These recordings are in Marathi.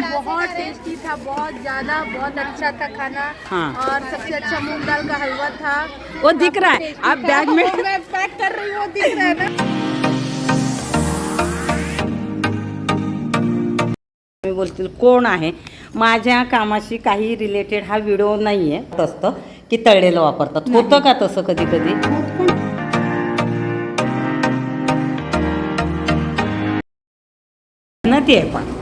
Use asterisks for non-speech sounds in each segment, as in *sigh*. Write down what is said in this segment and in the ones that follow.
बहुत टेस्टी था बहुत ज्यादा बहुत अच्छा था खाना। हाँ। और सबसे अच्छा मूंग दाल का हलवा था। वो दिख रहा है। आप बैग में *laughs* मैं पैक कर रही हूँ दिख रहा है ना। मी बोलतील कोण आहे? माझ्या कामाशी काही रिलेटेड हा व्हिडिओ नाही आहे असतं की तळलेलं वापरतात. होतं का तसं कधी कधी ना ते आहे पण.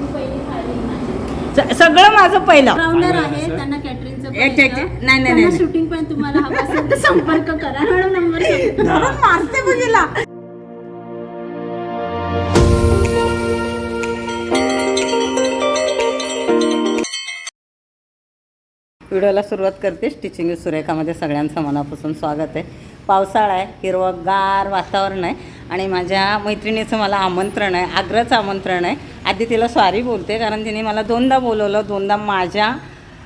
सगळं माझं पहिलं आहे त्यांना कॅटरिंगचं पण येतं. नाही, नाही, त्यांना नाही. शूटिंग पण तुम्हाला हवं असेल तर संपर्क करा *laughs* नंबर. धरून मारते बघिला व्हिडिओला सुरुवात करते. स्टिचिंग सुरेखामध्ये सगळ्यांचं मनापासून स्वागत आहे. पावसाळा आहे हिरवंगार वातावरण आहे आणि माझ्या मैत्रिणीचं मला आमंत्रण आहे आग्रहाचं आमंत्रण आहे. आधी तिला सॉरी बोलते कारण तिने मला दोनदा बोलवलं दोनदा माझ्या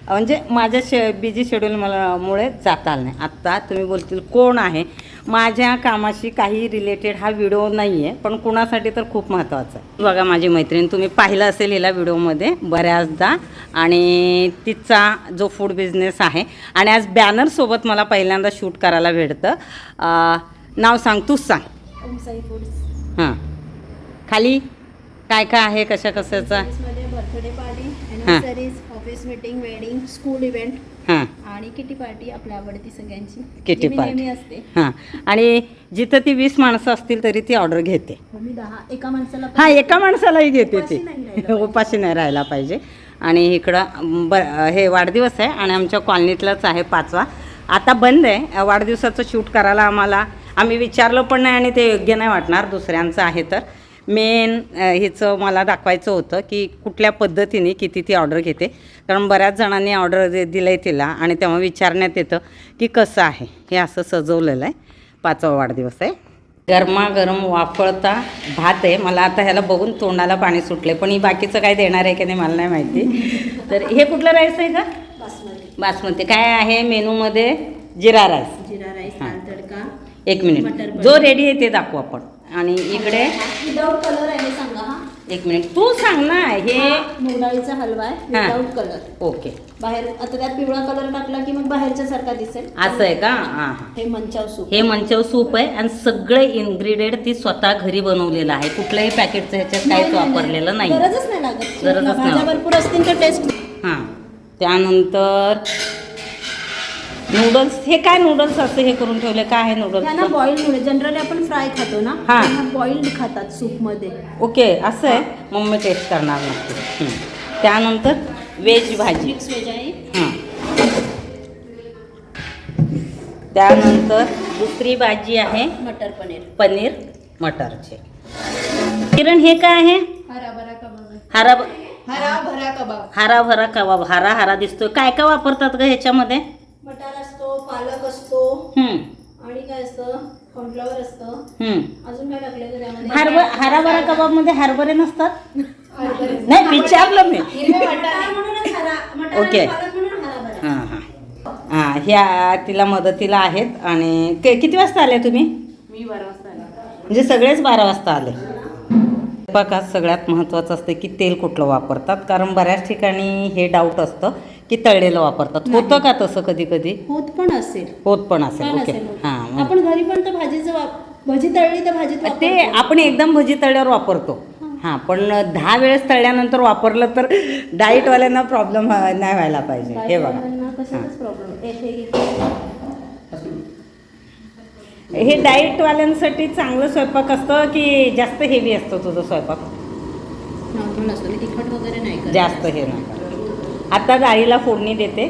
म्हणजे माझ्या शे बिझी शेड्यूल मला मुळे जाता आलं नाही. आत्ता तुम्ही बोलतील कोण आहे? माझ्या कामाशी काही रिलेटेड हा व्हिडिओ नाही आहे पण कुणासाठी तर खूप महत्त्वाचा आहे. बघा माझी मैत्रीण तुम्ही पाहिलं असेल हिला व्हिडिओमध्ये बऱ्याचदा. आणि तिचा जो फूड बिझनेस आहे आणि आज बॅनरसोबत मला पहिल्यांदा शूट करायला भेटतं. नाव सांग तूच सांग. फूड्स हां. खाली? काय काय आहे कशा कशाचा? Birthday party office meeting wedding school event हां. आणि किटी पार्टी आपल्या आवडती सगळ्यांची. किटी जी मी पार्टी. नेहमी असते. हां. आणि जिथं ती वीस माणसं असतील तरी ती ऑर्डर घेते. हो, मी दहा एका माणसाला पण हा एका माणसालाही घेते उपाशी ती नाही राहायला उपाशी नाही राहायला पाहिजे. आणि इकडं ब हे वाढदिवस आहे आणि आमच्या कॉलनीतलाच आहे पाचवा. आता बंद आहे. वाढदिवसाचं शूट करायला आम्हाला आम्ही विचारलं पण नाही आणि ते योग्य नाही वाटणार. दुसऱ्यांचं आहे तर. मेन हिचं मला दाखवायचं होतं की कुठल्या पद्धतीने किती ती ऑर्डर घेते. कारण बऱ्याच जणांनी ऑर्डर दे दिलं आहे तिला आणि तेव्हा विचारण्यात येतं की कसं आहे. हे असं सजवलेलं आहे. पाचवा वाढदिवस आहे. गरमागरम वाफळता भात आहे. मला आता ह्याला बघून तोंडाला पाणी सुटले पण ही बाकीचं काय देणार आहे की नाही मला नाही माहिती. तर हे कुठलं राईस आहे का बासमती. काय आहे मेनूमध्ये? जिरा राईस. जिरा राईस हां. एक मिनिट. जो रेडी आहे ते दाखवू आपण. आणि इकडे? विदाऊट कलर आहे सांगा हा. एक मिनिट. तू सांग ना हे मुगाळीचा हलवा आहे. Without colour okay. बाहेर आता त्यात पिवळा कलर टाकला की मग बाहेरच्या सारखा दिसेल. असं आहे का? हां. मंचाव सूप. हे मंचव सूप आहे आणि सगळे इन्ग्रेडियंट ती स्वतः घरी बनवलेलं आहे. कुठल्याही पॅकेटचं ह्याच्यात काहीच वापरलेलं नाही गरजच नाही लागत. गरजच नाही भाज्या लागत. भरपूर असतील तर टेस्ट हां. त्यानंतर नूडल्स हे काय नूडल्स असते? हे करून ठेवले काय आहे नूडल्स बॉईल जनरली आपण फ्राय खातो ना हां. बॉइल्ड खातात सूपमध्ये. ओके असं आहे. मम्मी टेस्ट करणार नक्की. हं. त्यानंतर व्हेज भाजी. मिक्स व्हेज आहे. हां त्यानंतर दुसरी भाजी आहे मटर पनीर. पनीर मटरची. किरण हे काय आहे? हराभरा कबाब हरा हरा भरा कबाब. हरा भरा कबाब. हरा हरा दिसतोय. काय काय वापरतात ग ह्याच्यामध्ये? मटार असतो पालक असतो हं, आणि काय असतं? कॉर्नफ्लॉवर असतं. हं. अजून काय टाकलं का त्यामध्ये हरभ हराभरा कबाबमध्ये हरभरे नसतात. नाही विचारलं मी. मटार म्हणूनच हरा मटार आणि ओके. पालक म्हणून हराभरा. हां हां. हां ह्या तिला मदतीला आहेत आणि के किती वाजता आले तुम्ही? मी बारा वाजता आले. म्हणजे सगळेच बारा वाजता आले. स्वयंपाकात सगळ्यात महत्त्वाचं असतं की तेल कुठलं वापरतात. कारण बऱ्याच ठिकाणी हे डाऊट असतं की तळलेलं वापरतात. होतं का तसं कधी कधी? होत पण असेल. होत पण असेल. ओके. हां आपण घरी पण तर भाजीचं वाप- भाजी तळली तर भाजीत ते. आपण एकदम भजी तळल्यावर वापरतो. हां. पण दहा वेळेस तळल्यानंतर वापरलं तर डाईटवाल्यांना प्रॉब्लेम नाही व्हायला पाहिजे. हे बघा. बायकांना कशाचाच हे. हे. डाईटवाल्यांसाठी चांगलं स्वयंपाक असतं की जास्त हेवी असतो तुझं स्वयंपाक? तिखट वगैरे नाही जास्त हे नका आता डाळीला फोडणी देते.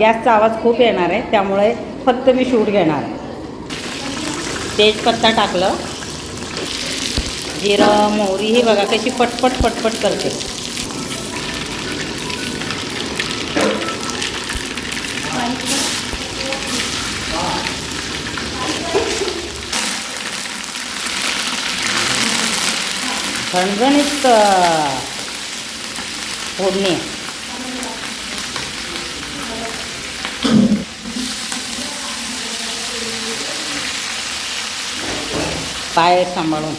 गॅसचा आवाज खूप येणार आहे त्यामुळे फक्त मी शूट घेणार आहे. तेजपत्ता टाकलं. जिरं मोहरी ही बघा कशी पटपट पटपट करते. खणखणीत फोडणी. पाय सांभाळून.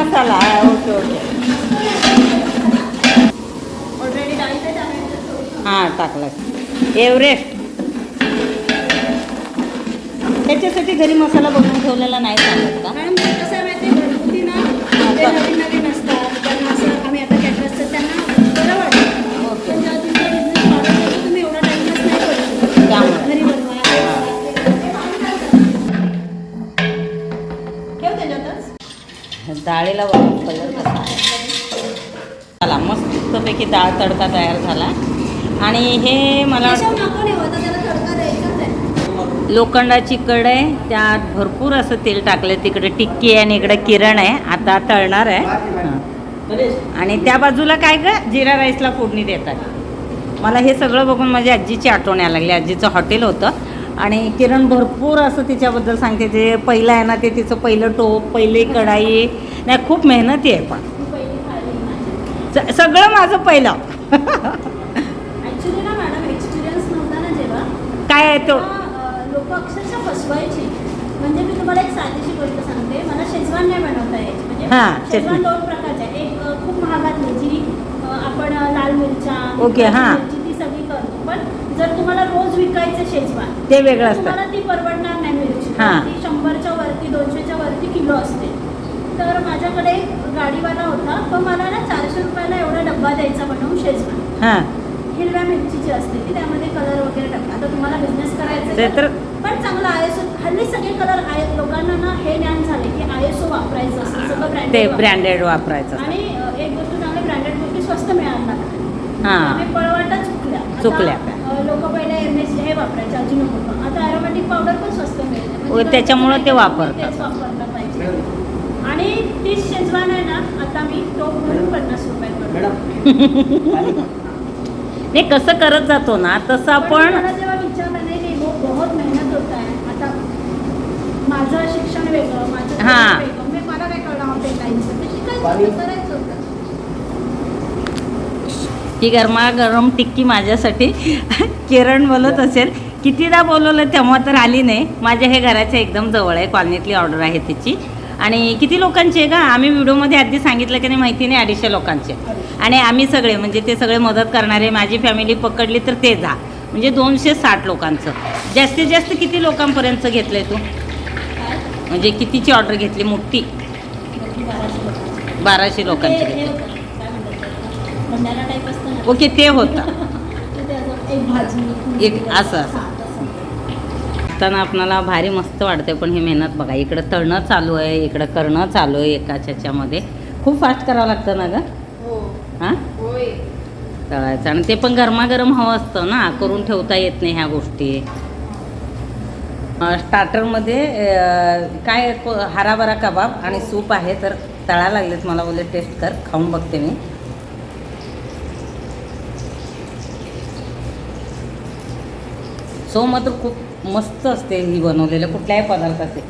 Masala okay okay. हां टाकला. एव्हरेस्ट त्याच्यासाठी घरी मसाला बनवून ठेवलेला नाही चालत का? डाळीला बघा कलर कसा आहे? चला मस्तपैकी डाळ तडका तयार झाला. आणि हे मला तडका द्यायचाच आहे. लोखंडाची कढई त्यात भरपूर असं तेल टाकलं तिकडे टिक्की आहे आणि इकडे किरण आहे. आता तळणार आहे. आणि त्या बाजूला काय ग? जिरा राईसला फोडणी देतात. मला हे सगळं बघून माझ्या आजीची आठवण यायला लागली. आजीचं हॉटेल होतं. आणि किरण भरपूर असं तिच्याबद्दल सांगते ते पहिलं आहे ना ते तिचं पहिलं टोप पहिली कढाई नाही खूप मेहनती आहे पण. सगळं माझं पहिलं. काय आहे तो? लोक अक्षरशः फसवायची. म्हणजे मी तुम्हाला एक साधीशी गोष्ट सांगते. मला शेजवान नाही बनवता यायची म्हणजे हां, शेजवान. दोन प्रकारचे. एक खूप महागातली जी आपण लाल मिरच्या ओके, हां. मिरची ती सगळी करतो पण जर तुम्हाला रोज विकायचं शेजवान ते वेगळं असतं. तुम्हाला ती परवडणार नाही मिरची. हां. ती शंभरच्या वरती दोनशेच्या वरती किलो असते. तर माझ्याकडे एक गाडीवाला होता तो मला ना चारशे रुपयाला एवढा डब्बा द्यायचा बनवून शेजवान. हां. हिरव्या मिरचीची असते की त्यामध्ये कलर वगैरे टाकतात. आता तुम्हाला बिझनेस करायचा ते आहे तर पण चांगलं आय एस ओ हल्ली सगळे कलर आय लोकांना ना हे ज्ञान झाले की आय एस ओ वापरायचं असतं सगळं ते ब्रँडेड ब्रँडेड वापरायचं आणि अ, एक गोष्ट चांगली ब्रँडेड गोष्टी स्वस्त मिळायला लागतात हां. आम्ही पळवाटा चुकल्या. चुकल्या. लोक पहिले एम एस हे वापरायचे अजिनोमोटो आता अरोमॅटिक पावडर पण स्वस्त मिळते हो, म्हणजे त्याच्यामुळे ते वापरतात. वापरलं पाहिजे. आणि तीच शेजवान आहे ना आता मी तो भरून पन्नास रुपये *laughs* नाही कसं करत जातो ना तसं पण आपण जेव्हा विचारलं नाही वो बहुत मेहनत होत आहे. आता माझं शिक्षण वेगळं माझं हां. मी मला काय कळणार ते शिकायचं ही गरमागरम टिक्की माझ्यासाठी. किरण बोलत असेल कितीदा बोलवलं तेव्हा तर आली नाही. माझ्या हे घराच्या एकदम जवळ आहे कॉलनीतली ऑर्डर आहे त्याची आणि किती लोकांची आहे का आम्ही व्हिडिओमध्ये आधी सांगितलं की नाही माहिती नाही अडीचशे लोकांचे. आणि आम्ही सगळे म्हणजे ते सगळे मदत करणारे माझी फॅमिली पकडली तर ते जा. म्हणजे दोनशे साठ लोकांचं. जास्तीत जास्त किती लोकांपर्यंत घेतलं आहे तू? म्हणजे कितीची ऑर्डर घेतली? मोठी. बाराशे लोकांची घेतली होतं, काय म्हणतात त्याला? भंडारा टाईप असतं ना. ओके ते होतं. एक एक असं असं. असताना आपणाला भारी मस्त वाटते पण ही मेहनत बघा इकडं तळणं चालू आहे इकडं करणं चालू आहे एकाच ह्याच्यामध्ये. खूप फास्ट करावं लागतं ना गं? हो. हां? तळायचं. आणि ते पण गरमागरम हवं असतं ना करून ठेवता येत नाही ह्या गोष्टी. स्टार्टरमध्ये काय हराभरा कबाब आणि सूप आहे तर तळायला लागलेत मला बोलले टेस्ट कर खाऊन बघते मी. सो मात्र खूप मस्त असते ही बनवलेलं कुठल्याही पदार्थाचे.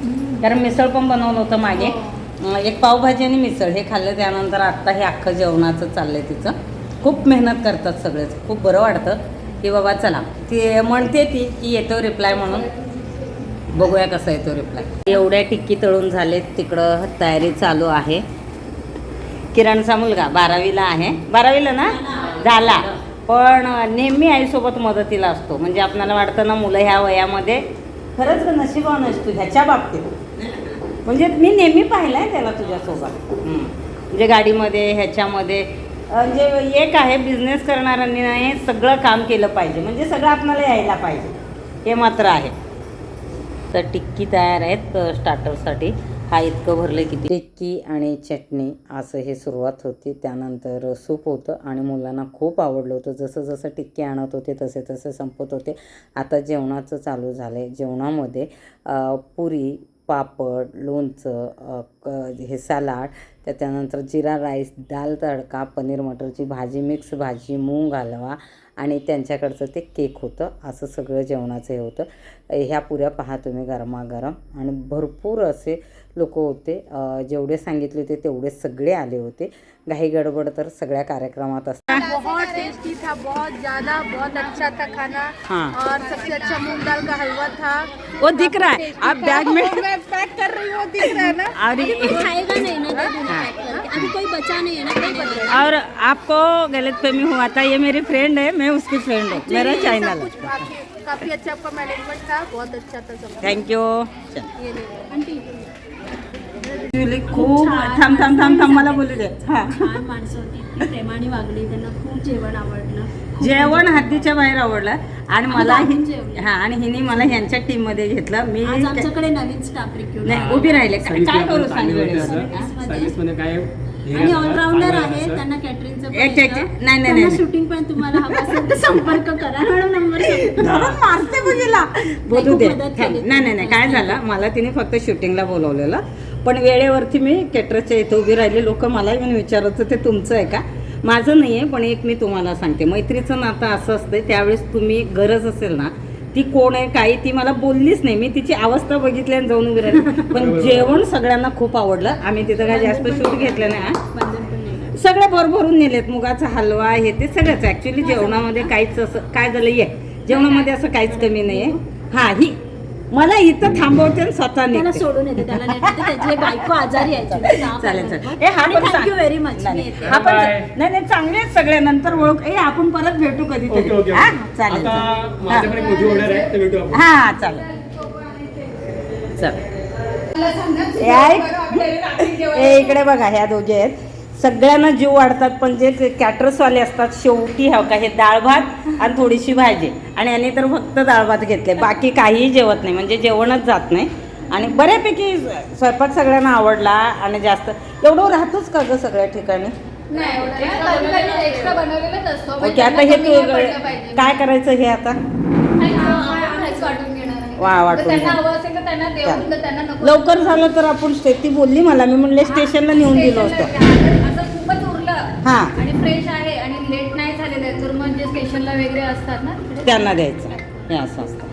कारण मिसळ पण बनवलं होतं मागे. अं, एक पावभाजी आणि मिसळ हे खाल्लं त्यानंतर आत्ता हे अख्खं जेवणाचं चाललं आहे तिचं. खूप मेहनत करतात सगळेच. खूप बरं वाटतं की बाबा चला. ती म्हणते ती की येतो रिप्लाय म्हणून. बघूया कसा येतो रिप्लाय एवढ्या टिक्की तळून झालेत तिकडं तयारी चालू आहे. किरणचा मुलगा बारावीला आहे. बारावीला ना? झाला. पण नेहमी आईसोबत मदतीला असतो. म्हणजे आपल्याला वाटतं ना मुलं ह्या वयामध्ये खरंच नशिबान असतो ह्याच्या बाबतीत. म्हणजे मी नेहमी पाहिलंय त्याला तुझ्यासोबत. म्हणजे गाडीमध्ये ह्याच्यामध्ये म्हणजे एक आहे बिझनेस करणाऱ्यांनी नाही सगळं काम केलं पाहिजे. म्हणजे सगळं आपल्याला यायला पाहिजे. हे मात्र आहे. तर टिक्की तयार आहेत स्टार्टरसाठी हा इतकं भरलं की टिक्की आणि चटणी असं हे सुरुवात होती. त्यानंतर सूप होतं आणि मुलांना खूप आवडलं होतं. जसं जसं टिक्की आणत होते तसे तसे संपत होते. आता जेवणाचं चालू झालं आहे जेवणामध्ये पुरी पापड लोणचं क हे सलाड त्यानंतर जिरा राईस दाल तडका पनीर मटरची भाजी मिक्स भाजी मूग हलवा आणि त्यांच्याकडचं ते केक होतं. असं सगळं जेवणाचं हे होतं. ह्या पुऱ्या पहा तुम्ही गरमागरम. आणि भरपूर असे लोक होते. जेवढे सांगितले होते तेवढे सगळे आले होते. घाई गडबड तर सगळ्या कार्यक्रमात असतात बहुत टेस्टी था बहुत ज़्यादा बहुत अच्छा था खाना. हाँ। और सबसे अच्छा मूंग दाल का हलवा था. वो दिख रहा है. आप बैग में मैं पैक कर रही हूँ दिख रहा है ना? *laughs* और कोई खाएगा नहीं ना करके। अभी कोई बचा नहीं है ना और आपको गलत फहमी हुआ था ये मेरी फ्रेंड है मैं उसकी फ्रेंड हूँ। मेरा चैनल काफ़ी अच्छा आपका मैनेजमेंट था बहुत अच्छा था सब। थँक्यू ये ले लो। आंटी खूप थांब थांब थांब थांब मला बोलू दे. हा. छान माणसं होती. इतकी प्रेमाने वागली त्यांना खूप जेवण आवडलं. खूप जेवण हद्दीच्या बाहेर आवडलं. आणि मला हि- जेवले. हा आणि हिने मला ह्यांच्या टीममध्ये घेतलं. मी आज आमच्याकडे नवीन स्टाफ रिक्रूट नाही उभी राहिले. काय काय करू सांग? वेळेवर? सर्व्हिसमध्ये काय हे आणि ऑलराऊंडर चांगलं आहे असं. त्यांना एक- एक-. एक- नाही, नाही, नाही. शूटिंग पण तुम्हाला हवं असेल तर संपर्क करा. *laughs* मॅडम नंबर धरून मारते बघिला बोलू दे. खूप मदत थांब. केली. नाही नाही नाही. काय झालं? मला तिने फक्त शूटिंगला बोलवलेलं. पण वेळेवरती मी केटरच्या इथं उभी राहिली. लोक मलाही म्हणून विचारत होते तुमचं आहे का? माझं नाही आहे पण एक मी तुम्हाला सांगते. मैत्रीचं नातं असं असतं त्यावेळेस तुम्ही गरज असेल ना ती कोण आहे काही ती मला बोललीच नाही. मी तिची अवस्था बघितली आणि जाऊन उभी राहिली. *laughs* पण जेवण सगळ्यांना खूप आवडलं. आम्ही तिथं काय जास्त शूट घेतलं नाही हा. बंधन पण नाही. सगळे भरभरून नेलेत. मुगाचा हलवा हे ते सगळंच. ऍक्च्युली जेवणामध्ये काहीच असं काय झालं ये जेवणामध्ये असं काहीच कमी नाहीये. हा ही. मला इथं थांबवते आणि स्वतः त्याला सोडून येते त्याला त्याची बायको आजारी आहे चालेल चालेल. ए हा पण सांग. थँक्यू व्हेरी मच नाही, नाही. येते. हा पण Bye. नाही नाही चांगले आहेत सगळे. नंतर ओळख. ए आपण परत भेटू कधीतरी. ओके हा? चालेल आपण. हा चालेल. चल. इकडे बघा ह्या दोघे आहेत. सगळ्यांना जीव वाढतात पण जे कॅटरसवाले असतात शेवटी हो का? हे डाळ भात आणि थोडीशी भाजी. आणि यांनी तर फक्त डाळ भात घेतले. बाकी काहीही जेवत नाही. म्हणजे जेवणच जात नाही. आणि बऱ्यापैकी स्वयंपाक सगळ्यांना आवडला आणि जास्त. एवढं राहतोच का ग सगळ्या ठिकाणी? म्हणजे ओके आता हे तू काय करायचं हे आता. वा तर वाटून त्यांना. हवं असेल तर त्यांना देऊन तर त्यांना नको. लवकर झालं तर आपण स्टे ती बोलली मला मी म्हणले स्टेशनला नेऊन दिलं होतं. जर असं खूपच उरलं. हा. आणि फ्रेश आहे आणि लेट नाही झालेलं आहे. तर मग जे स्टेशनला वगैरे असतात ना त्यांना द्यायचं. हे असं असतं.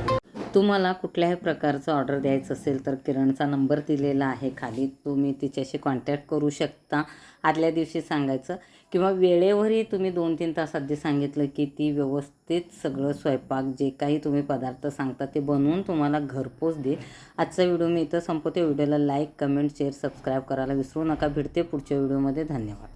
तुम्हाला कुठल्याही प्रकारचं ऑर्डर द्यायचं असेल तर किरणचा नंबर दिलेला आहे खाली. तुम्ही तिच्याशी कॉन्टॅक्ट करू शकता. आदल्या दिवशी सांगायचं किंवा वेळेवरही तुम्ही दोन तीन तास आधी सांगितलं की ती व्यवस्थित सगळं स्वयंपाक जे काही तुम्ही पदार्थ सांगता ते बनवून तुम्हाला घरपोच देईल. आजचा व्हिडिओ मी इथं संपवते. व्हिडिओला लाईक कमेंट शेअर सबस्क्राईब करायला विसरू नका. भेटते पुढच्या व्हिडिओमध्ये. धन्यवाद.